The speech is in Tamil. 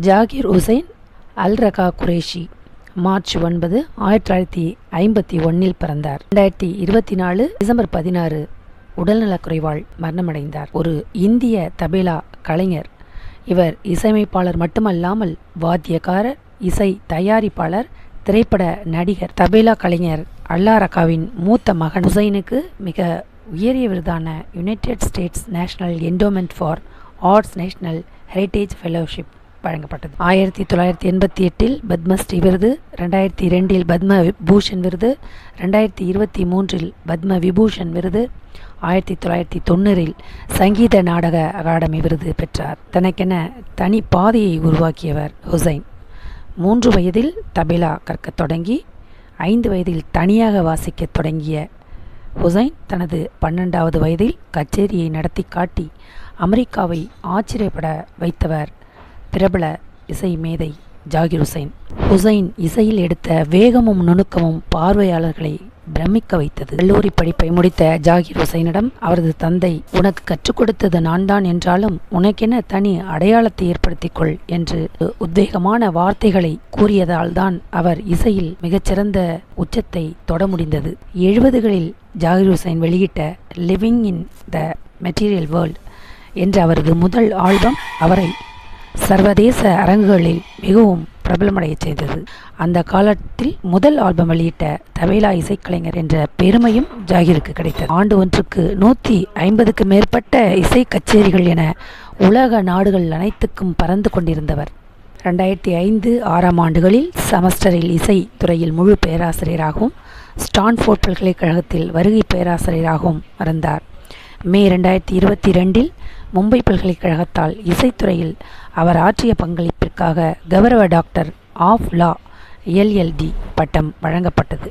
ஜாகிர் ஹுசைன் அல் ரகா குரேஷி மார்ச் ஒன்பது ஆயிரத்தி தொள்ளாயிரத்தி ஐம்பத்தி ஒன்னில் பிறந்தார். ரெண்டாயிரத்தி இருபத்தி நாலு டிசம்பர் பதினாறு உடல்நலக்குறைவால் மரணமடைந்தார். ஒரு இந்திய தபேலா கலைஞர். இவர் இசையமைப்பாளர் மட்டுமல்லாமல் வாத்தியக்காரர் இசை தயாரிப்பாளர் திரைப்பட நடிகர் தபேலா கலைஞர் அல்லா ரகாவின் மூத்த மகன். ஹுசைனுக்கு மிக உயரிய விருதான United States National Endowment for Arts National Heritage Fellowship வழங்கப்பட்டது. ஆயிரத்தி தொள்ளாயிரத்தி எண்பத்தி எட்டில் பத்மஸ்ரீ விருது ரெண்டாயிரத்தி ரெண்டில் பத்ம பூஷன் விருது ரெண்டாயிரத்தி இருபத்தி மூன்றில் பத்ம விபூஷன் விருது ஆயிரத்தி தொள்ளாயிரத்தி தொண்ணூறில் சங்கீத நாடக அகாடமி விருது பெற்றார். தனக்கென தனி பாதையை உருவாக்கியவர் ஹுசைன். மூன்று வயதில் தபிலா கற்கத் தொடங்கி ஐந்து வயதில் தனியாக வாசிக்கத் தொடங்கிய ஹுசைன் தனது பன்னெண்டாவது வயதில் கச்சேரியை நடத்தி காட்டி அமெரிக்காவை ஆச்சரியப்பட வைத்தவர் பிரபல இசை மேதை ஜாகிர் ஹுசைன். ஹுசைன் இசையில் எடுத்த வேகமும் நுணுக்கமும் பார்வையாளர்களை பிரமிக்க வைத்தது. கல்லூரி படிப்பை முடித்த ஜாகிர் ஹுசைனிடம் அவரது தந்தை உனக்கு கற்றுக் கொடுத்தது நான் தான் என்றாலும் உனக்கென தனி அடையாளத்தை ஏற்படுத்திக்கொள் என்று உத்வேகமான வார்த்தைகளை கூறியதால் தான் அவர் இசையில் மிகச்சிறந்த உச்சத்தை தொட முடிந்தது. எழுபதுகளில் ஜாகிர் ஹுசைன் வெளியிட்ட Living in the Material World என்ற அவரது முதல் ஆல்பம் அவரை சர்வதேச அரங்குகளில் மிகவும் பிரபலமடையச் செய்தது. அந்த காலத்தில் முதல் ஆல்பம் வெளியிட்ட தபேலா இசைக்கலைஞர் என்ற பெருமையும் ஜாகிருக்கு கிடைத்தது. ஆண்டு ஒன்றுக்கு நூற்றி ஐம்பதுக்கு மேற்பட்ட இசை கச்சேரிகள் என உலக நாடுகள் அனைத்துக்கும் பறந்து கொண்டிருந்தவர். ரெண்டாயிரத்தி ஐந்து ஆறாம் ஆண்டுகளில் செமஸ்டரில் இசை துறையில் முழு பேராசிரியராகவும் ஸ்டான்ஃபோர்ட் பல்கலைக்கழகத்தில் வருகை பேராசிரியராகவும் இருந்தார். மே ரெண்டாயிரத்தி இருபத்தி ரெண்டில் மும்பை பல்கலைக்கழகத்தால் இசைத்துறையில் அவர் ஆற்றிய பங்களிப்பிற்காக கௌரவ டாக்டர் ஆஃப் லா எல்எல்டி பட்டம் வழங்கப்பட்டது.